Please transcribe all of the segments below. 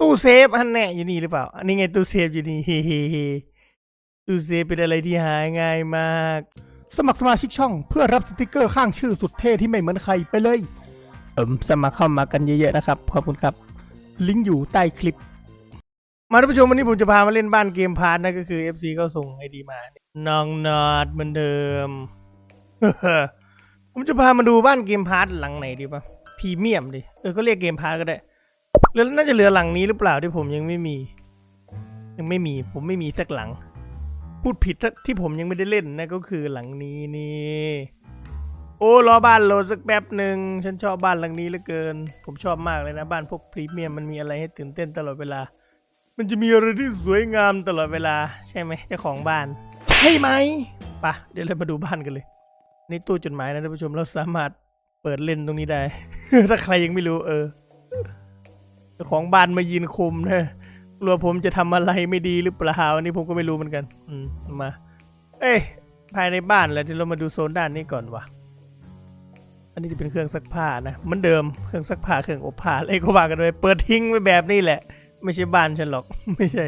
ตู้เซฟอันแน่อยู่นี่หรือเปล่า อันนี้ไงตู้เซฟอยู่นี่เฮ้เฮเฮตู้เซฟเป็นอะไรที่หาง่ายมาก สมัครสมาชิกช่อง เพื่อรับสติกเกอร์ข้างชื่อสุดเท่ที่ไม่เหมือนใครไปเลยเอิมสมัครเข้ามากันเยอะๆนะครับ ขอบคุณครับ ลิงก์อยู่ใต้คลิป มาท่านผู้ชมวันนี้ผมจะพามาเล่นบ้านเกมพาร์ทนั่นก็คือ FC ก็ส่งไอดีมาน้องนอดเหมือนเดิม ผมจะพามาดูบ้านเกมพาร์ทหลังไหนดีปะพรีเมียมดิเออก็เรียกเกมพาร์ทก็ได้ เหลือน่าจะเหลือหลังนี้หรือเปล่าที่ผมยังไม่มี ยังไม่มีผมไม่มีสักหลัง พูดผิดที่ผมยังไม่ได้เล่นนะก็คือหลังนี้นี่ โอ้รอบ้านโหลดสักแป๊บหนึ่งฉันชอบบ้านหลังนี้เหลือเกิน ผมชอบมากเลยนะบ้านพวกพรีเมียมมันมีอะไรให้ตื่นเต้นตลอดเวลา มันจะมีอะไรที่สวยงามตลอดเวลา ใช่ไหมเจ้าของบ้านใช่ไหมปะเดี๋ยวเรามาดูบ้านกันเลยนี่ตู้จดหมายนะท่านผู้ชมเราสามารถเปิดเล่นตรงนี้ได้ ถ้าใครยังไม่รู้เออ จ้าของบ้านมายืนคุมนะกลัวผมจะทำอะไรไม่ดีหรือเปล่าอันนี้ผมก็ไม่รู้เหมือนกัน อืมมา เอ้ยภายในบ้านแล้วเดี๋ยวเรามาดูโซนด้านนี้ก่อนวะอันนี้จะเป็นเครื่องซักผ้านะเหมือนเดิมเครื่องซักผ้าเครื่องอบผ้าอะไรก็ว่ากันไปเปิดทิ้งไว้แบบนี้แหละ ไม่ใช่บ้านฉันหรอกไม่ใช่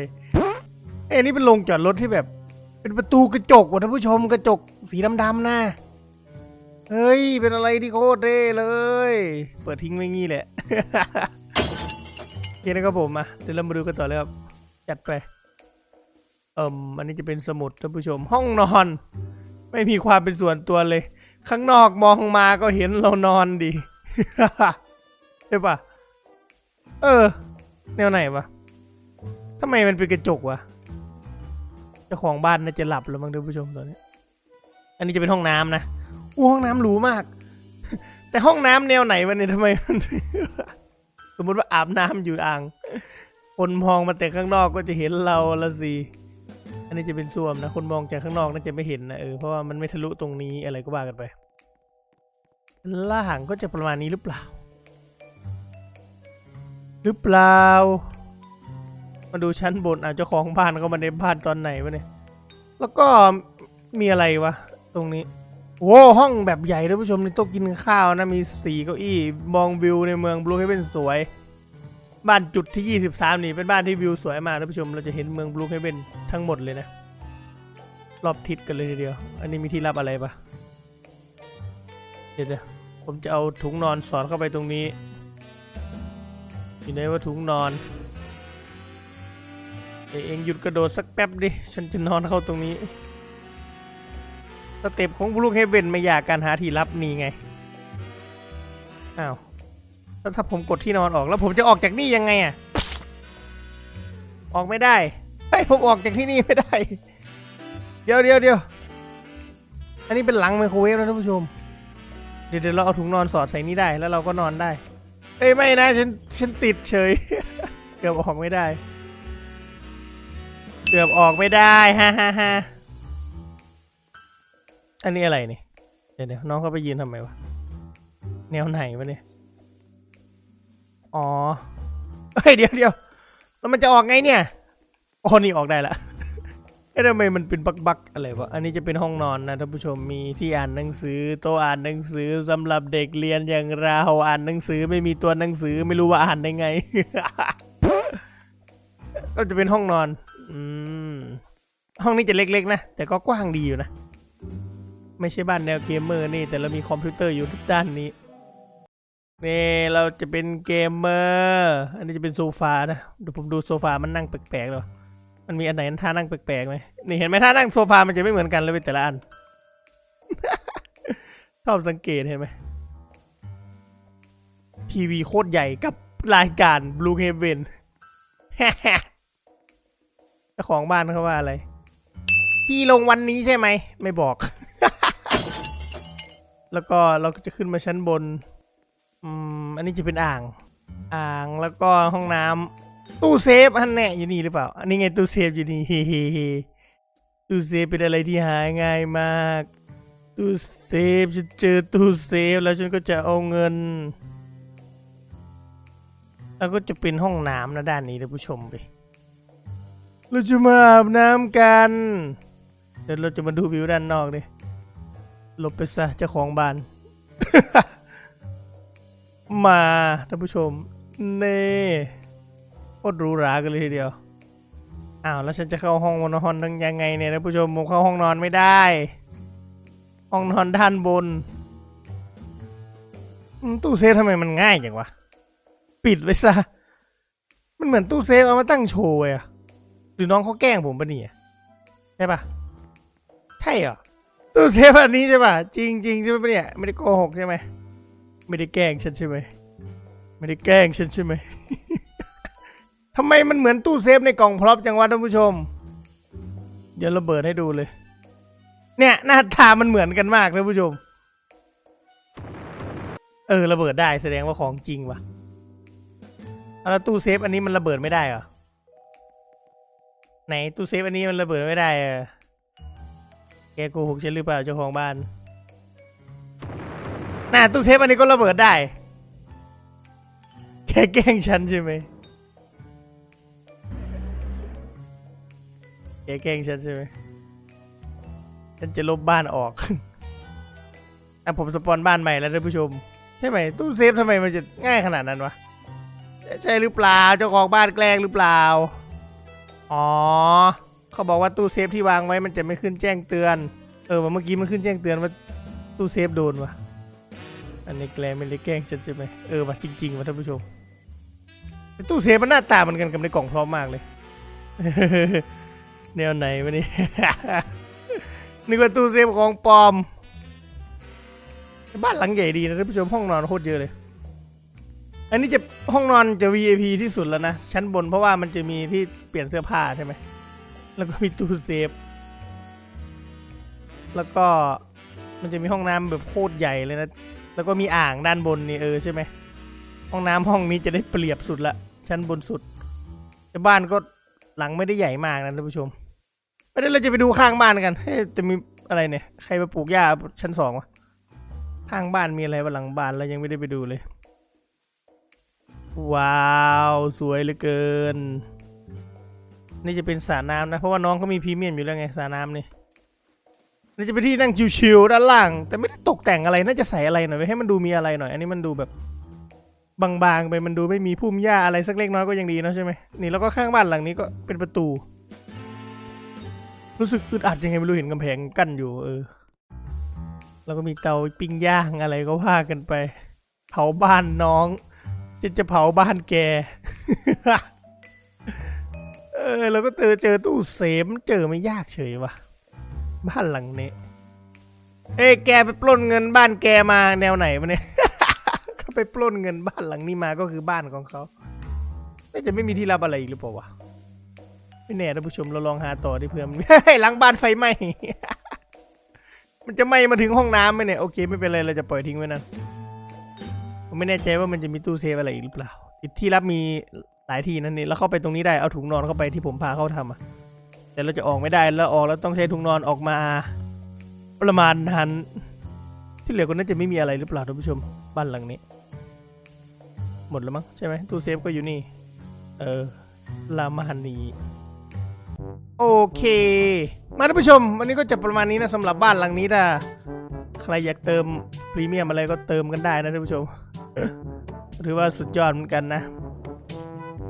เอ้ยอันนี่เป็นโรงจอดรถที่แบบ เป็นประตูกระจกว่ะท่านผู้ชมกระจกสีดำๆนะเฮ้ยเป็นอะไรที่โคตรเท่เลย เปิดทิ้งไว้งี้แหละ เคนะครับผมมาเดี๋ยวเรามาดูกันต่อเลยครับ จัดไป เอ่มอันนี้จะเป็นสมุดท่านผู้ชม ห้องนอน ไม่มีความเป็นส่วนตัวเลย ข้างนอกมองมาก็เห็นเรานอนดีใช่ปะเออ แนวไหนวะทำไมมันเป็นกระจกวะเจ้าของบ้านน่าจะหลับแล้วมั้งท่านผู้ชมตอนนี้ อันนี้จะเป็นห้องน้ำนะอู้ห้องน้ำหรูมาก แต่ห้องน้ำแนวไหนวะเนี่ยทำไมมัน สมมติว่าอาบน้ำอยู่อ่าง คนมองมาแต่ข้างนอกก็จะเห็นเราละสิ อันนี้จะเป็นส้วมนะ คนมองจากข้างนอกน่าจะไม่เห็นนะเออ เพราะว่ามันไม่ทะลุตรงนี้อะไรก็ว่ากันไปล่าหางก็จะประมาณนี้หรือเปล่า หรือเปล่า มาดูชั้นบนอาจจะเจ้าของบ้านเขามาในบ้านตอนไหนวะเนี่ย แล้วก็มีอะไรวะ ตรงนี้ โว้ห้องแบบใหญ่ท่านผู้ชมในโต๊ะกินข้าวนะมีสี่เก้าอี้มองวิวในเมืองบลูเฮเวนสวย บ้านจุดที่ 23 นี่เป็นบ้านที่วิวสวยมากท่านผู้ชมเราจะเห็นเมืองบลูเฮเวนทั้งหมดเลยนะ รอบทิศกันเลยทีเดียว อันนี้มีที่รับอะไรปะเดี๋ยวเดี๋ยวผมจะเอาถุงนอนสอดเข้าไปตรงนี้อยู่ในว่าถุงนอนเอเองหยุดกระโดดสักแป๊บดิฉันจะนอนเข้าตรงนี้ สเต็ปของบลูเฮเวนไม่อยากการหาที่รับนี่ไง อ้าว แล้วถ้าผมกดที่นอนออกแล้วผมจะออกจากนี่ยังไงอะ ออกไม่ได้เฮ้ผมออกจากที่นี่ไม่ได้ เดี๋ยวเดี๋ยวเดี๋ยวอันนี้เป็นหลังไมโครเวฟนะท่านผู้ชม เดี๋ยวเดี๋ยวเราเอาถุงนอนสอดใส่นี่ได้แล้วเราก็นอนได้ เอ้ยไม่นะฉันฉันติดเฉย เกือบออกไม่ได้ เกือบออกไม่ได้ฮ่าฮ่าฮ่า อันนี้อะไรนี่เดี๋ยวเดี๋ยวน้องเขาไปยืนทำไมวะ แนวไหนวะเนี่ย อ๋อ เฮ้ยเดี๋ยวเดี๋ยวแล้วมันจะออกไงเนี่ยโอ้นี่ออกได้ละเอ๊ะทำไมมันเป็นบักบักอะไรวะ อันนี้จะเป็นห้องนอนนะท่านผู้ชม มีที่อ่านหนังสือ โต๊ะอ่านหนังสือสำหรับเด็กเรียนอย่างเราอ่านหนังสือไม่มีตัวหนังสือไม่รู้ว่าอ่านได้ไง ก็จะเป็นห้องนอน อืม ห้องนี้จะเล็กๆนะ แต่ก็กว้างดีอยู่นะ ไม่ใช่บ้านแนวเกมเมอร์นี่ แต่เรามีคอมพิวเตอร์อยู่ทุกด้านนี้นี่เราจะเป็นเกมเมอร์อันนี้จะเป็นโซฟานะเดี๋ยวผมดูโซฟามันนั่งแปลกๆเลยมันมีอันไหนท่านั่งแปลกๆไหมนี่เห็นไหมท่านั่งโซฟามันจะไม่เหมือนกันเลยแต่ละอันชอบสังเกตเห็นไหมทีวีโคตรใหญ่กับรายการ Blue Heaven เจ้าของบ้านเขาว่าอะไร พี่ลงวันนี้ใช่ไหม ไม่บอก แล้วก็เราก็จะขึ้นมาชั้นบน อืม อันนี้จะเป็นอ่าง อ่างแล้วก็ห้องน้ำตู้เซฟอันแน่อยู่นี่หรือเปล่า อันนี้ไงตู้เซฟอยู่นี่เฮ้เฮ้เฮ้ตู้เซฟเป็นอะไรที่หาง่ายมาก ตู้เซฟฉันเจอตู้เซฟแล้วฉันก็จะเอาเงิน แล้วก็จะเป็นห้องน้ำนะด้านนี้ท่านผู้ชมไปเราจะมาอาบน้ำกัน เดี๋ยวเราจะมาดูวิวด้านนอกดิ ลบไปซะเจ้าของบ้าน มาท่านผู้ชม เน่โคตรหรูหรากันเลยทีเดียว อ้าวแล้วฉันจะเข้าห้องนอนยังไงเนี่ยท่านผู้ชมผมเข้าห้องนอนไม่ได้ ห้องนอนด้านบนอืมตู้เซฟทำไมมันง่ายอย่างวะ ปิดไว้ซะ มันเหมือนตู้เซฟเอามาตั้งโชว์เลยอะหรือน้องเขาแกล้งผมปะเนี่ยใช่ปะใช่เหรอ ตู้เซฟอันนี้ใช่ป่ะ จริงจริงใช่ไหมเนี่ย ไม่ได้โกหกใช่ไหม ไม่ได้แกล้งฉันใช่ไหม ไม่ได้แกล้งฉันใช่ไหมทำไมมันเหมือนตู้เซฟในกล่องพร็อพจังวะท่านผู้ชม เดี๋ยวระเบิดให้ดูเลย เนี่ยหน้าตามันเหมือนกันมากท่านผู้ชม เออระเบิดได้แสดงว่าของจริงว่ะแล้วตู้เซฟอันนี้มันระเบิดไม่ได้เหรอไหนตู้เซฟอันนี้มันระเบิดไม่ได้เออ แกโกหกฉันหรือเปล่าเจ้าของบ้าน น่ะตู้เซฟอันนี้ก็ระเบิดได้ แกแกล้งฉันใช่ไหม แกแกล้งฉันใช่ไหม ฉันจะลบบ้านออกอะผมสปอนบ้านใหม่แล้วท่านผู้ชม ใช่ไหมตู้เซฟทำไมมันจะง่ายขนาดนั้นวะ ใช่หรือเปล่าเจ้าของบ้านแกล้งหรือเปล่า อ๋อ เขาบอกว่าตู้เซฟที่วางไว้มันจะไม่ขึ้นแจ้งเตือน เออว่าเมื่อกี้มันขึ้นแจ้งเตือนว่าตู้เซฟโดนวะอันนี้แกล้งไม่ได้แกล้งฉันใช่ไหมเออว่ะจริงๆว่ะท่านผู้ชมต่ตู้เซฟมันหน้าตาเหมือนกันกับในกล่องพร้อมมากเลย แนวไหนวะนี่นึกว่าตู้เซฟของปลอม บ้านหลังใหญ่ดีนะท่านผู้ชมห้องนอนโคตรเยอะเลย อันนี้จะห้องนอนจะ VIP ที่สุดแล้วนะชั้นบนเพราะว่ามันจะมีที่เปลี่ยนเสื้อผ้าใช่ไหม แล้วก็มีตู้เซฟ แล้วก็มันจะมีห้องน้ำแบบโคตรใหญ่เลยนะ แล้วก็มีอ่างด้านบนนี่เออใช่ไหม ห้องน้ำห้องนี้จะได้เปรียบสุดละ ชั้นบนสุด แต่บ้านก็หลังไม่ได้ใหญ่มากนะท่านผู้ชมไม่ได้เราจะไปดูข้างบ้านกันเฮ้ยจะมีอะไรเนี่ย ใครมาปลูกหญ้าชั้นสองวะ ข้างบ้านมีอะไรวะหลังบ้านเรายังไม่ได้ไปดูเลย ว้าว สวยเหลือเกิน นี่จะเป็นสระน้ำนะ เพราะว่าน้องเขามีพรีเมียมอยู่แล้วไงสระน้ำนี่นี่จะเป็นที่นั่งชิวๆด้านล่าง แต่ไม่ได้ตกแต่งอะไรน่าจะใส่อะไรหน่อยไว้ให้มันดูมีอะไรหน่อย อันนี้มันดูแบบบางๆไปมันดูไม่มีพุ่มหญ้าอะไรสักเล็กน้อยก็ยังดีเนะใช่ไหมนี่แล้วก็ข้างบ้านหลังนี้ก็เป็นประตู รู้สึกอึดอัดยังไงไม่รู้เห็นกำแพงกั้นอยู่ เออ แล้วก็มีเตาปิ้งย่างอะไรก็ว่ากันไป เผาบ้านน้องจะจะเผาบ้านแก ออแล้วก็เจอเจอตู้เซฟเจอไม่ยากเฉยวะบ้านหลังนี้ เอ้แกไปปล้นเงินบ้านแกมาแนวไหนวะเนี่ยเขาไปปล้นเงินบ้านหลังนี้มาก็คือบ้านของเขาน่าจะไม่มีที่รับอะไรอีกหรือเปล่าวะไม่แน่ท่านผู้ชมเราลองหาต่อดิเพื่อนเฮ้ยหลังบ้านไฟไหมมันจะไหมมาถึงห้องน้ำไหมเนี่ยโอเคไม่เป็นไรเราจะปล่อยทิ้งไว้นั่นผมไม่แน่ใจว่ามันจะมีตู้เซฟอะไรอีกหรือเปล่าที่รับมี ลายที่นั่นนี่แล้วเข้าไปตรงนี้ได้เอาถุงนอนเข้าไปที่ผมพาเข้าทำอะแต่เราจะออกไม่ได้แล้วออกแล้วต้องใช้ถุงนอนออกมา ประมาณนั้นที่เหลือก็น่าจะไม่มีอะไรหรือเปล่าท่านผู้ชมบ้านหลังนี้ หมดแล้วมั้งใช่ไหมตู้เซฟก็อยู่นี่ เออลามาฮันนีโอเค มาท่านผู้ชม วันนี้ก็จะประมาณนี้นะสำหรับบ้านหลังนี้ถ้าใครอยากเติมพรีเมียมอะไรก็เติมกันได้นะท่านผู้ชมถือว่าสุดยอดเหมือนกันนะ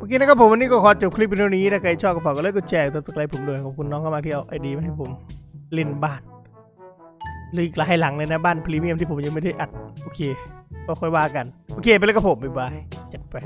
อเคนะครับผมวันนี้ก็ขอจบคลิปเป็นเท่านี้ถ้าใครชอบก็ฝากกดไลค์กดแชร์กดติดตามผมด้วยขอบคุณน้องเข้ามาที่เอาไอดีมาให้ผมเล่นบ้านเหลยอีกหลายหลังเลยนะบ้านพรีเมียมที่ผมยังไม่ได้อัด โอเคก็ค่อยว่ากัน โอเค ไปแล้วกับผม บ๊ายบาย จัดไป